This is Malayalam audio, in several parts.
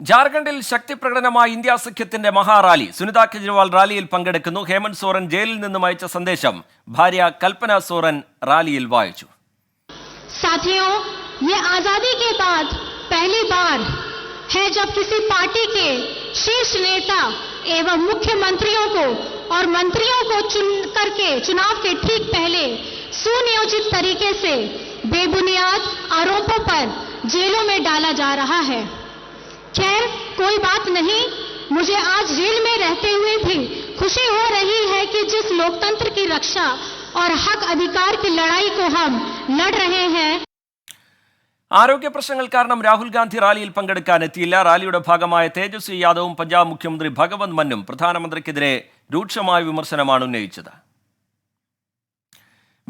ജാർഖണ്ഡിൽ ശക്തി പ്രകടനമായി ഇന്ത്യ സഖ്യത്തിന്റെ മഹാറാലി സുനിത കെജ്രിവാൾ റാലിയിൽ പങ്കെടുക്കുന്നു ഹേമന്ത് സോറൻ ജയിലിൽ നിന്നും അയച്ച സന്ദേശം ഭാര്യ കൽപ്പന സോറൻ റാലിയിൽ വായിച്ചു साथियों ये आजादी के बाद पहली बार है जब किसी पार्टी के शीर्ष नेता एवं मुख्यमंत्रियों को और मंत्रियों को चुन करके चुनाव के ठीक पहले सुनियोजित तरीके से बेबुनियाद आरोपों पर जेलों में डाला जा रहा है खैर कोई बात नहीं मुझे आज जेल में रहते हुए भी खुशी हो रही है कि जिस लोकतंत्र की रक्षा और हक अधिकार की लड़ाई को हम लड़ रहे हैं ആരോഗ്യ പ്രശ്നങ്ങൾ കാരണം രാഹുൽ ഗാന്ധി റാലിയിൽ പങ്കെടുക്കാൻ എത്തിയില്ല റാലിയുടെ ഭാഗമായ തേജസ്വി യാദവും പഞ്ചാബ് മുഖ്യമന്ത്രി ഭഗവന്ത് മന്നും പ്രധാനമന്ത്രിക്കെതിരെ രൂക്ഷമായ വിമർശനമാണ് ഉന്നയിച്ചത്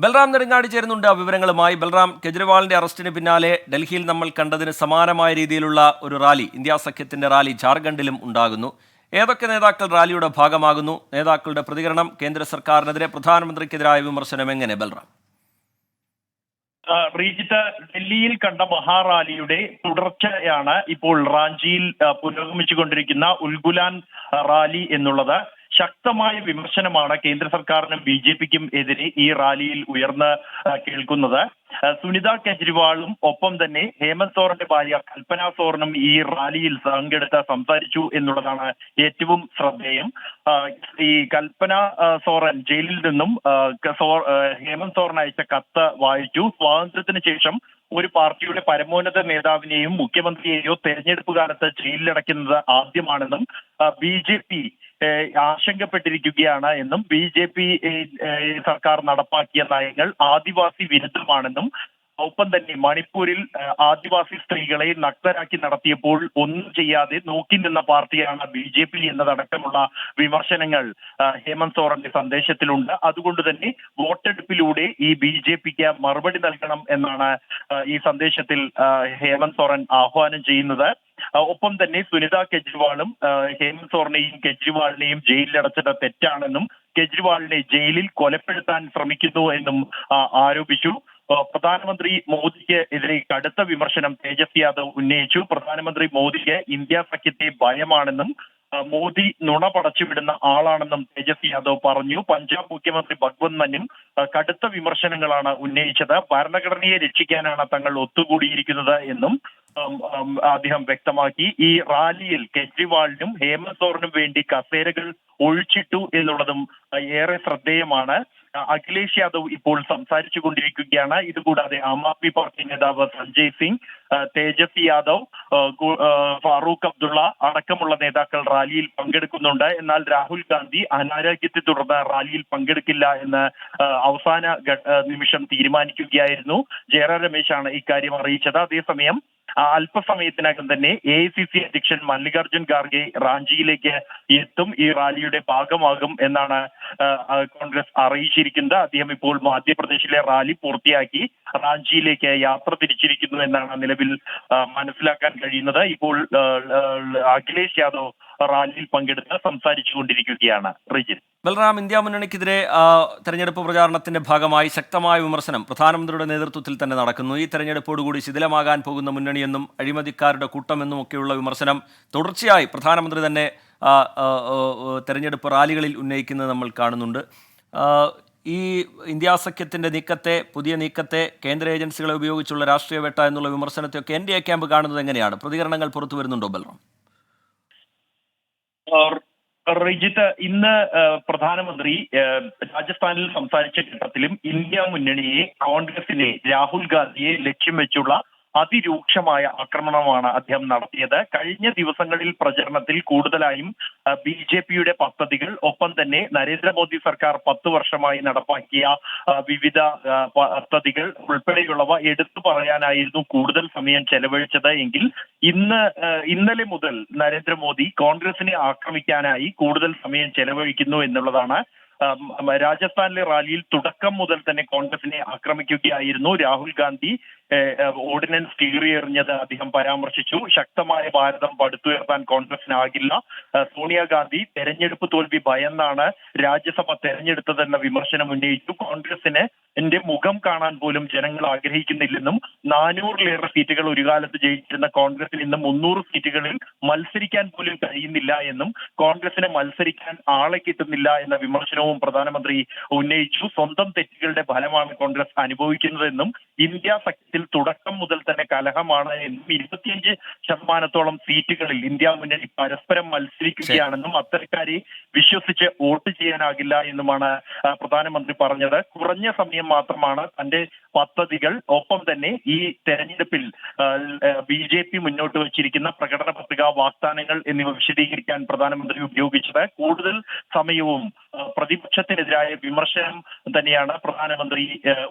ബൽറാം നെടുങ്ങാടി ചേരുന്നുണ്ട്. ആ വിവരങ്ങളുമായി ബൽറാം കെജ്രിവാളിന്റെ അറസ്റ്റിന് പിന്നാലെ ഡൽഹിയിൽ നമ്മൾ കണ്ടതിന് സമാനമായ രീതിയിലുള്ള ഒരു റാലി ഇന്ത്യാ സഖ്യത്തിന്റെ റാലി ജാർഖണ്ഡിലും ഉണ്ടാകുന്നു. ഏതൊക്കെ നേതാക്കൾ റാലിയുടെ ഭാഗമാകുന്നു? നേതാക്കളുടെ പ്രതികരണം കേന്ദ്ര സർക്കാരിനെതിരെ പ്രധാനമന്ത്രിക്കെതിരായ വിമർശനം എങ്ങനെ ബൽറാം? റീജിത്ത് ഡൽഹിയിൽ കണ്ട മഹാറാലിയുടെ തുടർച്ചയാണ് ഇപ്പോൾ റാഞ്ചിയിൽ പുരോഗമിച്ചുകൊണ്ടിരിക്കുന്ന ഉൽഗുലാൻ റാലി എന്നുള്ളത്. ശക്തമായ വിമർശനമാണ് കേന്ദ്ര സർക്കാരിനും ബി ജെ പിക്കും എതിരെ ഈ റാലിയിൽ ഉയർന്ന് കേൾക്കുന്നത്. സുനിത കെജ്രിവാളും ഒപ്പം തന്നെ ഹേമന്ത് സോറന്റെ ഭാര്യ കൽപ്പന സോറനും ഈ റാലിയിൽ പങ്കെടുത്ത് സംസാരിച്ചു എന്നുള്ളതാണ് ഏറ്റവും ശ്രദ്ധേയം. ഈ കൽപ്പന സോറൻ ജയിലിൽ നിന്നും ഹേമന്ത് സോറൻ അയച്ച കത്ത് വായിച്ചു. സ്വാതന്ത്ര്യത്തിന് ശേഷം ഒരു പാർട്ടിയുടെ പരമോന്നത നേതാവിനെയും മുഖ്യമന്ത്രിയെയോ തെരഞ്ഞെടുപ്പ് കാലത്ത് ജയിലിലടയ്ക്കുന്നത് ആദ്യമാണെന്നും ബി ജെ പി ആശങ്കപ്പെട്ടിരിക്കുകയാണ് എന്നും ബി ജെ പി സർക്കാർ നടപ്പാക്കിയ നയങ്ങൾ ആദിവാസി വിരുദ്ധമാണെന്നും ഒപ്പം തന്നെ മണിപ്പൂരിൽ ആദിവാസി സ്ത്രീകളെ നഗ്നരാക്കി നടത്തിയപ്പോൾ ഒന്നും ചെയ്യാതെ നോക്കി നിന്ന പാർട്ടിയാണ് ബി ജെ പി എന്നതടക്കമുള്ള വിമർശനങ്ങൾ ഹേമന്ത് സോറന്റെ സന്ദേശത്തിലുണ്ട്. അതുകൊണ്ട് തന്നെ വോട്ടെടുപ്പിലൂടെ ഈ ബി ജെ പിക്ക് മറുപടി നൽകണം എന്നാണ് ഈ സന്ദേശത്തിൽ ഹേമന്ത് സോറൻ ആഹ്വാനം ചെയ്യുന്നത്. ഒപ്പം തന്നെ സുനിത കെജ്രിവാളും ഹേമന്ത് സോറിനെയും കെജ്രിവാളിനെയും ജയിലിലടച്ചത് തെറ്റാണെന്നും കെജ്രിവാളിനെ ജയിലിൽ കൊലപ്പെടുത്താൻ ശ്രമിക്കുന്നു എന്നും ആരോപിച്ചു. പ്രധാനമന്ത്രി മോദിക്ക് എതിരെ കടുത്ത വിമർശനം തേജസ്വി യാദവ് ഉന്നയിച്ചു. പ്രധാനമന്ത്രി മോദിക്ക് ഇന്ത്യ സഖ്യത്തെ ഭയമാണെന്നും മോദി നുണ പടച്ചുവിടുന്ന ആളാണെന്നും തേജസ്വി യാദവ് പറഞ്ഞു. പഞ്ചാബ് മുഖ്യമന്ത്രി ഭഗ്വന്ത് മന്നും കടുത്ത വിമർശനങ്ങളാണ് ഉന്നയിച്ചത്. ഭരണഘടനയെ രക്ഷിക്കാനാണ് തങ്ങൾ ഒത്തുകൂടിയിരിക്കുന്നത് എന്നും അദ്ദേഹം വ്യക്തമാക്കി. ഈ റാലിയിൽ കെജ്രിവാളിനും ഹേമന്ത് സോറിനും വേണ്ടി കസേരകൾ ഒഴിച്ചിട്ടു എന്നുള്ളതും ഏറെ ശ്രദ്ധേയമാണ്. അഖിലേഷ് യാദവ് ഇപ്പോൾ സംസാരിച്ചു കൊണ്ടിരിക്കുകയാണ്. ഇതുകൂടാതെ ആം ആദ്മി പാർട്ടി നേതാവ് സഞ്ജയ് സിംഗ് തേജസ്വി യാദവ് ഫാറൂഖ് അബ്ദുള്ള അടക്കമുള്ള നേതാക്കൾ റാലിയിൽ പങ്കെടുക്കുന്നുണ്ട്. എന്നാൽ രാഹുൽ ഗാന്ധി അനാരോഗ്യത്തെ തുടർന്ന് റാലിയിൽ പങ്കെടുക്കില്ല എന്ന് അവസാന നിമിഷം തീരുമാനിക്കുകയായിരുന്നു. ജയറാം രമേശാണ് ഇക്കാര്യം അറിയിച്ചത്. അതേസമയം അല്പസമയത്തിനകം തന്നെ എ ഐ സി സി അധ്യക്ഷൻ മല്ലികാർജുൻ ഖാർഗെ റാഞ്ചിയിലേക്ക് എത്തും. ഈ റാലിയുടെ ഭാഗമാകും എന്നാണ് കോൺഗ്രസ് അറിയിച്ചിരിക്കുന്നത്. അദ്ദേഹം ഇപ്പോൾ മധ്യപ്രദേശിലെ റാലി പൂർത്തിയാക്കി റാഞ്ചിയിലേക്ക് യാത്ര തിരിച്ചിരിക്കുന്നു എന്നാണ് നിലവിൽ മനസ്സിലാക്കാൻ കഴിയുന്നത്. ഇപ്പോൾ അഖിലേഷ് യാദവ് റാലിയിൽ പങ്കെടുത്ത് സംസാരിച്ചു കൊണ്ടിരിക്കുകയാണ് റിജിൻ. ബൽറാം ഇന്ത്യ മുന്നണിക്കെതിരെ തെരഞ്ഞെടുപ്പ് പ്രചാരണത്തിന്റെ ഭാഗമായി ശക്തമായ വിമർശനം പ്രധാനമന്ത്രിയുടെ നേതൃത്വത്തിൽ തന്നെ നടക്കുന്നു. ഈ തെരഞ്ഞെടുപ്പോടുകൂടി ശിഥിലമാകാൻ പോകുന്ന മുന്നണിയെന്നും അഴിമതിക്കാരുടെ കൂട്ടമെന്നും ഒക്കെയുള്ള വിമർശനം തുടർച്ചയായി പ്രധാനമന്ത്രി തന്നെ തെരഞ്ഞെടുപ്പ് റാലികളിൽ ഉന്നയിക്കുന്നത് നമ്മൾ കാണുന്നുണ്ട്. ഈ ഇന്ത്യാ സഖ്യത്തിന്റെ നീക്കത്തെ പുതിയ നീക്കത്തെ കേന്ദ്ര ഏജൻസികളെ ഉപയോഗിച്ചുള്ള രാഷ്ട്രീയ വേട്ട എന്നുള്ള വിമർശനത്തെയൊക്കെ എൻ ഡി എ ക്യാമ്പ് കാണുന്നത് എങ്ങനെയാണ്? പ്രതികരണങ്ങൾ പുറത്തു വരുന്നുണ്ടോ ബൽറാം? റിജിത്ത് ഇന്ന് പ്രധാനമന്ത്രി രാജസ്ഥാനിൽ സംസാരിച്ച ഘട്ടത്തിലും ഇന്ത്യ മുന്നണിയെ കോൺഗ്രസിനെ രാഹുൽ ഗാന്ധിയെ ലക്ഷ്യം വെച്ചുള്ള അതിരൂക്ഷമായ ആക്രമണമാണ് അദ്ദേഹം നടത്തിയത്. കഴിഞ്ഞ ദിവസങ്ങളിൽ പ്രചരണത്തിൽ കൂടുതലായും ബി ജെ പിയുടെ പദ്ധതികൾ ഒപ്പം തന്നെ നരേന്ദ്രമോദി സർക്കാർ പത്ത് വർഷമായി നടപ്പാക്കിയ വിവിധ പദ്ധതികൾ ഉൾപ്പെടെയുള്ളവ എടുത്തു പറയാനായിരുന്നു കൂടുതൽ സമയം ചെലവഴിച്ചത് എങ്കിൽ ഇന്ന് ഇന്നലെ മുതൽ നരേന്ദ്രമോദി കോൺഗ്രസിനെ ആക്രമിക്കാനായി കൂടുതൽ സമയം ചെലവഴിക്കുന്നു എന്നുള്ളതാണ്. രാജസ്ഥാനിലെ റാലിയിൽ തുടക്കം മുതൽ തന്നെ കോൺഗ്രസിനെ ആക്രമിക്കുകയായിരുന്നു രാഹുൽ ഗാന്ധി. ഓർഡിനൻസ് കീറിയെറിഞ്ഞത് അദ്ദേഹം പരാമർശിച്ചു. ശക്തമായ ഭാരതം പടുത്തുയർത്താൻ കോൺഗ്രസിനാകില്ല. സോണിയാഗാന്ധി തെരഞ്ഞെടുപ്പ് തോൽവി ഭയന്നാണ് രാജ്യസഭ തെരഞ്ഞെടുത്തതെന്ന വിമർശനം ഉന്നയിച്ചു. കോൺഗ്രസിന് എന്റെ മുഖം കാണാൻ പോലും ജനങ്ങൾ ആഗ്രഹിക്കുന്നില്ലെന്നും നാനൂറിലേറെ സീറ്റുകൾ ഒരു കാലത്ത് ജയിച്ചിരുന്ന കോൺഗ്രസിൽ ഇന്ന് മുന്നൂറ് സീറ്റുകളിൽ മത്സരിക്കാൻ പോലും കഴിയുന്നില്ല എന്നും കോൺഗ്രസിന് മത്സരിക്കാൻ ആളെ കിട്ടുന്നില്ല എന്ന വിമർശനവും പ്രധാനമന്ത്രി ഉന്നയിച്ചു. സ്വന്തം തെറ്റുകളുടെ ഫലമാണ് കോൺഗ്രസ് അനുഭവിക്കുന്നതെന്നും ഇന്ത്യ സഖ്യത്തിൽ തുടക്കം മുതൽ തന്നെ കലഹമാണ് എന്നും ഇരുപത്തിയഞ്ച് ശതമാനത്തോളം സീറ്റുകളിൽ ഇന്ത്യ മുന്നണി പരസ്പരം മത്സരിക്കുകയാണെന്നും അത്തരക്കാരെ വിശ്വസിച്ച് വോട്ട് ചെയ്യാനാകില്ല എന്നുമാണ് പ്രധാനമന്ത്രി പറഞ്ഞത്. കുറഞ്ഞ സമയം മാത്രമാണ് തന്റെ പദ്ധതികൾ. ഒപ്പം തന്നെ ഈ തെരഞ്ഞെടുപ്പിൽ ബി ജെ പി മുന്നോട്ട് വച്ചിരിക്കുന്ന പ്രകടന പത്രിക വാഗ്ദാനങ്ങൾ എന്നിവ വിശദീകരിക്കാൻ പ്രധാനമന്ത്രി ഉപയോഗിച്ചത്. കൂടുതൽ സമയവും പ്രതിപക്ഷത്തിനെതിരായ വിമർശനം തന്നെയാണ് പ്രധാനമന്ത്രി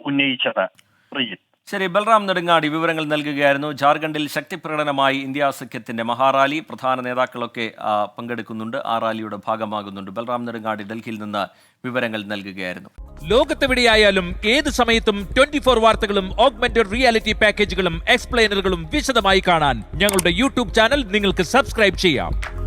ഉന്നയിച്ചത്. ശ്രീജിത്ത് ശരി ബൽറാം നെടുങ്ങാടി വിവരങ്ങൾ നൽകുകയായിരുന്നു. ജാർഖണ്ഡിൽ ശക്തിപ്രകടനമായി ഇന്ത്യ സഖ്യത്തിന്റെ മഹാറാലി പ്രധാന നേതാക്കളൊക്കെ പങ്കെടുക്കുന്നുണ്ട്. ആ റാലിയുടെ ഭാഗമാകുന്നുണ്ട്. ബൽറാം നെടുങ്ങാടി ഡൽഹിയിൽ നിന്ന് വിവരങ്ങൾ നൽകുകയായിരുന്നു. ലോകത്തെവിടെയായാലും ഏത് സമയത്തും ട്വന്റി ഫോർ വാർത്തകളും ഓഗ്മെന്റഡ് റിയാലിറ്റി പാക്കേജുകളും എക്സ്പ്ലെയിനറുകളും വിശദമായി കാണാൻ ഞങ്ങളുടെ യൂട്യൂബ് ചാനൽ നിങ്ങൾക്ക് സബ്സ്ക്രൈബ് ചെയ്യാം.